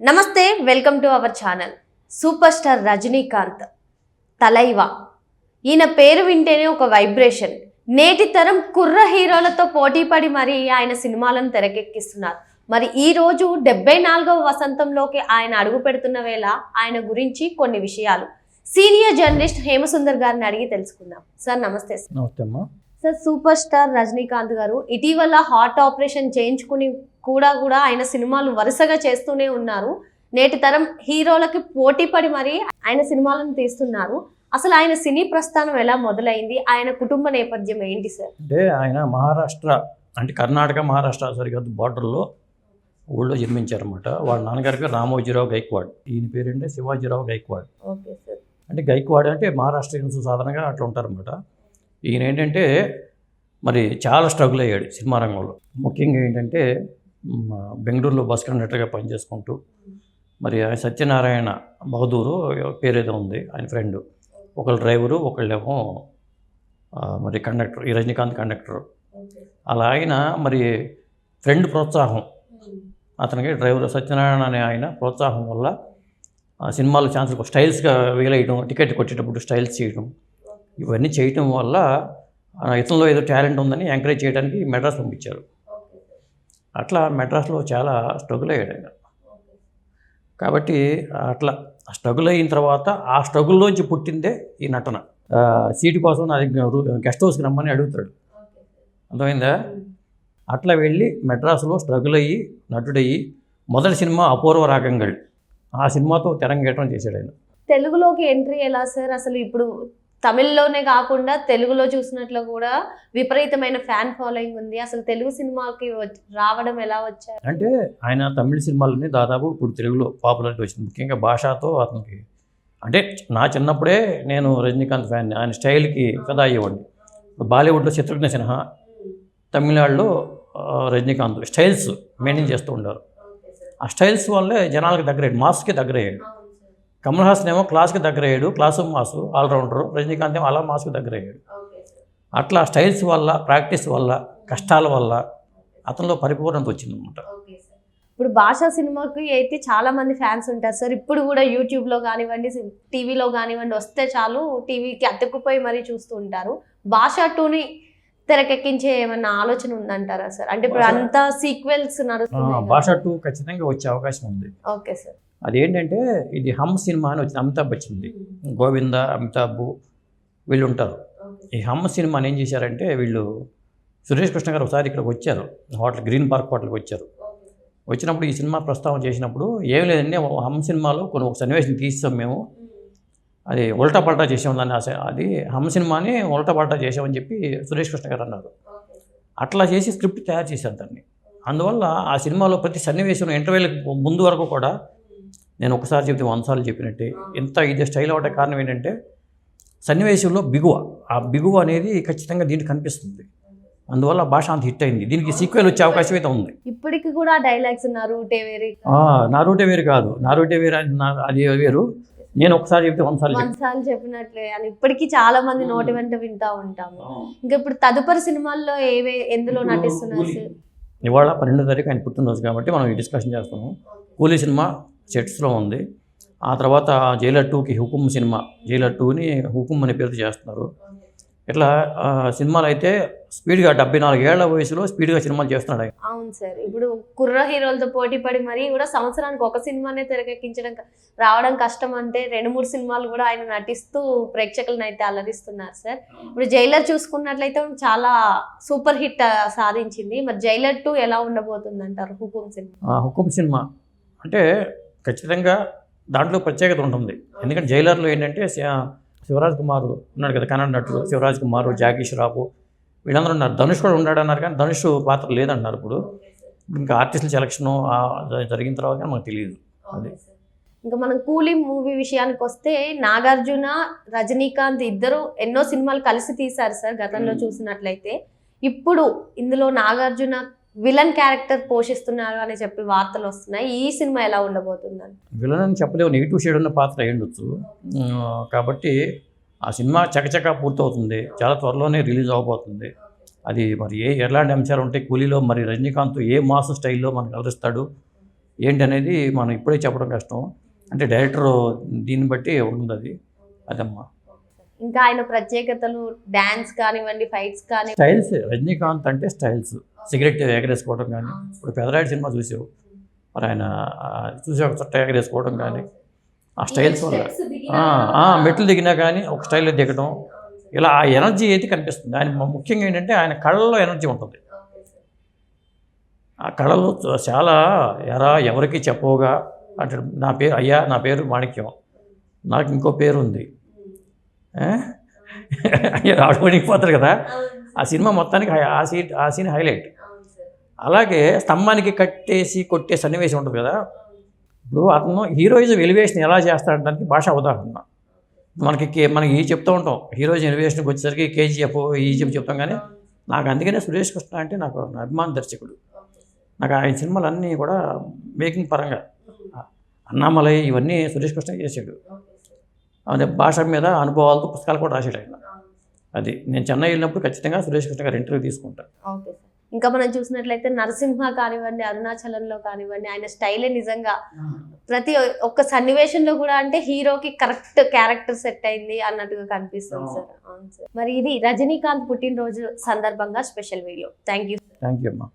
నమస్తే welcome to our channel. Super star Rajinikanth Thalaiva. ఈయన పేరు వింటేనే ఒక వైబ్రేషన్. నేటి తరం కుర్ర హీరోలతో పోటీపడి మరి ఆయన సినిమాలను తెరకెక్కిస్తున్నారు. మరి ఈ రోజు డెబ్బై నాలుగవ వసంతంలోకి ఆయన అడుగు పెడుతున్న వేళ ఆయన గురించి కొన్ని విషయాలు. సీనియర్ జర్నలిస్ట్ హేమసుందర్ గారిని అడిగి తెలుసుకుందాం. సార్ నమస్తే సార్. నమస్తే అమ్మా. సార్ సూపర్ స్టార్ రజనీకాంత్ గారు ఇటీవల హార్ట్ ఆపరేషన్ చేయించుకుని కూడా కూడా ఆయన సినిమాలు వరుసగా చేస్తూనే ఉన్నారు. నేటి తరం హీరోలకి పోటీ పడి మరి ఆయన సినిమాలను తీస్తున్నారు. అసలు ఆయన సినీ ప్రస్థానం ఎలా మొదలైంది? ఆయన కుటుంబ నేపథ్యం ఏంటి సార్? అంటే ఆయన మహారాష్ట్ర అంటే కర్ణాటక మహారాష్ట్ర సరిహద్దు బార్డర్లో ఊళ్ళో జన్మించారన్నమాట. వాళ్ళ నాన్నగారి పేరు రామోజీరావు గైక్వాడ్. ఈయన పేరేంటే? శివాజీరావు గైక్వాడ్. Okay sir. అంటే గైక్వాడ్ అంటే మహారాష్ట్రియన్స్ సాధారణంగా అట్లా ఉంటారన్నమాట. ఈయన ఏంటంటే మరి చాలా స్ట్రగుల్ అయ్యాడు సినిమా రంగంలో. ముఖ్యంగా ఏంటంటే బెంగళూరులో బస్ కండక్టర్గా పనిచేసుకుంటూ మరి ఆయన సత్యనారాయణ బహదూరు పేరేదో ఉంది ఆయన ఫ్రెండ్ ఒకళ్ళు డ్రైవరు ఒకళ్ళేమో మరి కండక్టర్ ఈ రజనీకాంత్ కండక్టర్ అలా ఆయన మరి ఫ్రెండ్ ప్రోత్సాహం. అతనికి డ్రైవర్ సత్యనారాయణ అనే ఆయన ప్రోత్సాహం వల్ల ఆ సినిమాలో ఛాన్సులు స్టైల్స్గా వీలయ్యడం టికెట్ కొట్టేటప్పుడు స్టైల్స్ చేయడం ఇవన్నీ చేయటం వల్ల ఇతనిలో ఏదో టాలెంట్ ఉందని ఎంకరేజ్ చేయడానికి మెడ్రాస్ పంపించారు. అట్లా మెడ్రాస్లో చాలా స్ట్రగుల్ అయ్యాడు ఆయన. కాబట్టి అట్లా స్ట్రగుల్ అయిన తర్వాత ఆ స్ట్రగుల్లోంచి పుట్టిందే ఈ నటన. సీటు కోసం నా గెస్ట్ హౌస్కి రమ్మని అడుగుతాడు. అర్థమైందా? అట్లా వెళ్ళి మెడ్రాస్లో స్ట్రగుల్ అయ్యి నటుడయ్యి మొదటి సినిమా అపూర్వ రాగంగల్ ఆ సినిమాతో తెరంగేటం చేశాడు ఆయన. తెలుగులోకి ఎంట్రీ ఎలా సార్? అసలు ఇప్పుడు తమిళ్ళోనే కాకుండా తెలుగులో చూసినట్లు కూడా విపరీతమైన ఫ్యాన్ ఫాలోయింగ్ ఉంది. అసలు తెలుగు సినిమాకి రావడం ఎలా వచ్చారు? అంటే ఆయన తమిళ సినిమాలని దాదాపు ఇప్పుడు తెలుగులో పాపులారిటీ వచ్చింది. ముఖ్యంగా భాషతో అతనికి అంటే నా చిన్నప్పుడే నేను రజనీకాంత్ ఫ్యాన్ ఆయన స్టైల్కి కదా అయ్యేవాడిని. బాలీవుడ్లో శత్రుఘ్న సిన్హా తమిళనాడులో రజనీకాంత్ స్టైల్స్ మెయింటైన్ చేస్తూ ఉంటారు ఆ స్టైల్స్ వల్లే జనాలకు దగ్గరయ్యాడు మాస్కి దగ్గరయ్యాడు. కమల్ హాసన్ ఏమో క్లాస్కి దగ్గరయ్యాడు క్లాసు మాసు ఆల్రౌండరు రజనీకాంత్ ఏమో అలా మాస్కి దగ్గరయ్యాడు. అట్లా స్టైల్స్ వల్ల ప్రాక్టీస్ వల్ల కష్టాల వల్ల అతనిలో పరిపూర్ణత వచ్చిందన్నమాట. ఇప్పుడు భాషా సినిమాకి అయితే చాలా మంది ఫ్యాన్స్ ఉంటారు సార్ ఇప్పుడు కూడా యూట్యూబ్లో కానివ్వండి టీవీలో కానివ్వండి వస్తే చాలు టీవీకి అతుక్కుపోయి మరీ చూస్తూ ఉంటారు. భాషా టూని తెరకెక్కించే ఏమన్నా ఆలోచన ఉందంటారా సార్ అంటే ఇప్పుడు అంతా సీక్వెల్స్ ఆ, నడుస్తున్నాయి భాష టూ ఖచ్చితంగా వచ్చే అవకాశం ఉంది. ఓకే సార్ అదేంటంటే ఇది హమ్ సినిమా అని వచ్చింది అమితాబ్ వచ్చింది గోవింద అమితాబ్ వీళ్ళు ఉంటారు ఈ హమ్ సినిమాని ఏం చేశారంటే వీళ్ళు సురేష్ కృష్ణ గారు ఒకసారి ఇక్కడికి వచ్చారు. హోటల్ గ్రీన్ పార్క్ హోటల్కి వచ్చారు. వచ్చినప్పుడు ఈ సినిమా ప్రస్తావన చేసినప్పుడు ఏం లేదండి హమ్ సినిమాలో కొన్ని ఒక సన్నివేశం తీస్తాం మేము. అది ఉల్టా పల్టా చేసాం దాన్ని ఆ- అది హమ్ సినిమాని ఉల్టా పల్టా చేసామని చెప్పి సురేష్ కృష్ణ గారు అన్నారు. అట్లా చేసి స్క్రిప్ట్ తయారు చేశారు దాన్ని. అందువల్ల ఆ సినిమాలో ప్రతి సన్నివేశం ఇంటర్వ్యూలకు ముందు వరకు కూడా నేను ఒకసారి చెప్తే వందసార్లు చెప్పినట్టే ఇంత ఇది స్టైల్ అవ్వడానికి కారణం ఏంటంటే సన్నివేశంలో బిగువ ఆ బిగువ అనేది ఖచ్చితంగా దీనికి కనిపిస్తుంది. అందువల్ల భాష అంత హిట్ అయింది. దీనికి సీక్వెల్ వచ్చే అవకాశం అయితే ఉంది. ఇప్పటికి కూడా డైలాగ్స్ ఉన్నారు వేరి కాదు. నా రూటే వేరు అది వేరు. నేను ఒకసారి చెప్తే వందసార్లు చెప్తాను సార్లు చెప్పినట్లే అని ఇప్పటికీ చాలా మంది నోటి వెంట వింటా ఉంటాము. ఇంకా ఇప్పుడు తదుపరి సినిమాల్లో ఏవే ఎందులో నటిస్తున్నారు? ఇవాళ పన్నెండో తారీఖు ఆయన పుట్టినరోజు కాబట్టి మనం ఈ డిస్కషన్ చేస్తున్నాం. కూలీ సినిమా సెట్స్లో ఉంది. ఆ తర్వాత జైలర్ టూకి హుకుమ్ సినిమా జైలర్ టూని హుకుమ్ అనే పేరుతో చేస్తున్నారు. ఇట్లా సినిమాలు అయితే స్పీడ్గా డెబ్బై నాలుగేళ్ళ వయసులో స్పీడ్గా సినిమాలు చేస్తున్నాడు ఆయన. అవును సార్. ఇప్పుడు కుర్ర హీరోలతో పోటీ పడి మరీ కూడా సంవత్సరానికి ఒక సినిమానే తెరకెక్కించడం రావడం కష్టం అంటే రెండు మూడు సినిమాలు కూడా ఆయన నటిస్తూ ప్రేక్షకులను అయితే అలరిస్తున్నారు సార్. ఇప్పుడు జైలర్ చూసుకున్నట్లయితే చాలా సూపర్ హిట్ సాధించింది. మరి జైలర్ టూ ఎలా ఉండబోతుంది అంటారు హుకుం సినిమా? హుకుమ్ సినిమా అంటే ఖచ్చితంగా దాంట్లో ప్రత్యేకత ఉంటుంది. ఎందుకంటే జైలర్లో ఏంటంటే శివరాజ్ కుమార్ ఉన్నాడు కదా కన్నడ నటుడు శివరాజ్ కుమార్ జాకీ ష్రాఫ్ వీళ్ళందరూ ఉన్నారు. ధనుష్ కూడా ఉన్నాడు అన్నారు కానీ ధనుష్ పాత్ర లేదన్నారు ఇప్పుడు. ఇంకా ఆర్టిస్టుల సెలక్షన్ జరిగిన తర్వాత కానీ మనకు తెలియదు. అది. ఇంకా మనం కూలీ మూవీ విషయానికి వస్తే నాగార్జున రజనీకాంత్ ఇద్దరు ఎన్నో సినిమాలు కలిసి తీశారు సార్ గతంలో. చూసినట్లయితే. ఇప్పుడు ఇందులో నాగార్జున విలన్ క్యారెక్టర్ పోషిస్తున్నారు అని చెప్పి వార్తలు వస్తున్నాయి. ఈ సినిమా ఎలా ఉండబోతుందని? విలన్ అని చెప్పలేవు. నెగిటివ్ షేడ్ ఉన్న పాత్ర ఉండొచ్చు కాబట్టి ఆ సినిమా చకచకా పూర్తవుతుంది. చాలా త్వరలోనే రిలీజ్ అవబోతుంది. అది మరి ఏ ఎలాంటి అంశాలు ఉంటాయి కూలీలో మరి రజనీకాంత్ ఏ మాస్ స్టైల్లో మనకు కలుస్తాడు ఏంటి అనేది మనం ఇప్పుడే చెప్పడం కష్టం. అంటే డైరెక్టర్ దీన్ని బట్టి ఉంటుంది అది అదమ్మా. ఇంకా ఆయన ప్రత్యేకతలు డ్యాన్స్ కానివ్వండి ఫైట్స్ కానీ స్టైల్స్ రజనీకాంత్ అంటే స్టైల్స్. సిగరెట్ ఎగరేసుకోవడం కానీ ఇప్పుడు పెదరాయుడు సినిమా చూసావు. మరి ఆయన చూసి ఒక చుట్ట ఎగరేసుకోవడం కానీ ఆ స్టైల్స్ వల్ల. మెట్లు దిగినా కానీ ఒక స్టైల్లో దిగడం ఇలా ఆ ఎనర్జీ అయితే కనిపిస్తుంది. ఆయన ముఖ్యంగా ఏంటంటే ఆయన కళ్ళలో ఎనర్జీ ఉంటుంది. ఆ కళలో చాలా ఎరా ఎవరికి చెప్పవుగా అంటే నా పేరు అయ్యా నా పేరు మాణిక్యం. నాకు ఇంకో పేరు ఉంది? అయ్యా ఆటోమేటిక్ పోతారు కదా. ఆ సినిమా మొత్తానికి హై- ఆ సీట్ ఆ సీన్ హైలైట్. అలాగే స్తంభానికి కట్టేసి కొట్టే సన్నివేశం ఉంటుంది కదా. ఇప్పుడు అతను హీరోయిజం ఎలివేషన్ ఎలా చేస్తాడడానికి భాష ఉదాహరణ. మనకి కే మనకి ఈ చెప్తూ ఉంటాం హీరోయిజం ఎలివేషన్కి వచ్చేసరికి కేజీఎఫ్ ఈజీఎఫ్ చెప్తాం కానీ నాకు అందుకనే సురేష్ కృష్ణ అంటే నాకు అభిమాన దర్శకుడు. నాకు ఆయన సినిమాలు అన్నీ కూడా మేకింగ్ పరంగా అన్నామలై ఇవన్నీ సురేష్ కృష్ణ చేశాడు. అదే భాష మీద అనుభవాలతో పుస్తకాలు కూడా రాశాడు ఆయన. అది నేను చెన్నై వెళ్ళినప్పుడు ఖచ్చితంగా సురేష్ కృష్ణ గారు ఇంటర్వ్యూ తీసుకుంటాను ఓకే సార్. ఇంకా మనం చూసినట్లయితే నరసింహ కానివ్వండి అరుణాచలంలో కానివ్వండి ఆయన స్టైలే నిజంగా ప్రతి ఒక్క సన్నివేశంలో కూడా అంటే హీరోకి కరెక్ట్ క్యారెక్టర్ సెట్ అయింది అన్నట్టుగా కనిపిస్తుంది సార్. అవును సార్. మరి ఇది రజనీకాంత్ పుట్టినరోజు సందర్భంగా special video. Thank you. Thank you అమ్మా.